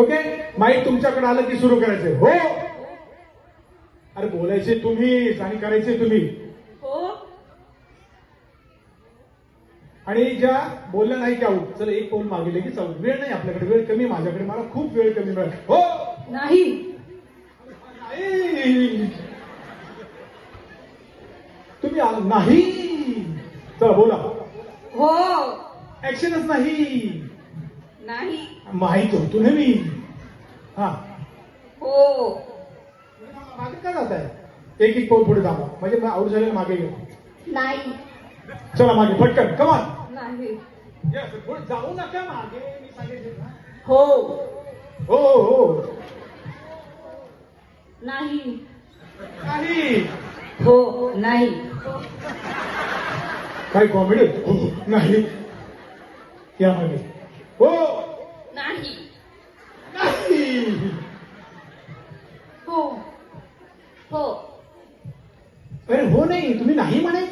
Okay? Mic तुमच्याकडे आलं की सुरू करायचंय. हो? अरे बोलायचे तुम्हीच आणि करायचे तुम्ही. हो. आणि ज्या बोलल्या नाही की आऊट चला एक पाऊल मागे लगेच आऊट वेळ नाही आपल्याकडे वेळ कमी माझ्याकडे. मला खूप वेळ कमी मिळेल. हो? नाही. नाही. तुम्ही आला नाही. चला बोला. हो. ऍक्शनच नाही. नाही. माहीत होतो ना मी. हा. हो. मागे का जात आहे एक एक पाऊल पुढे दाबा म्हणजे आऊट झालेलं मागे घ्या नाही. चला मागे पटकन. कमान नाही. पुढे जाऊ नका मागे. मी सांगितलं ना. हो. हो हो नाही. नाही. हो नाही. काय कॉमेडी नाही. या मागे. हो. हो. हो. अरे हो नाही तुम्ही नाही म्हणायचंय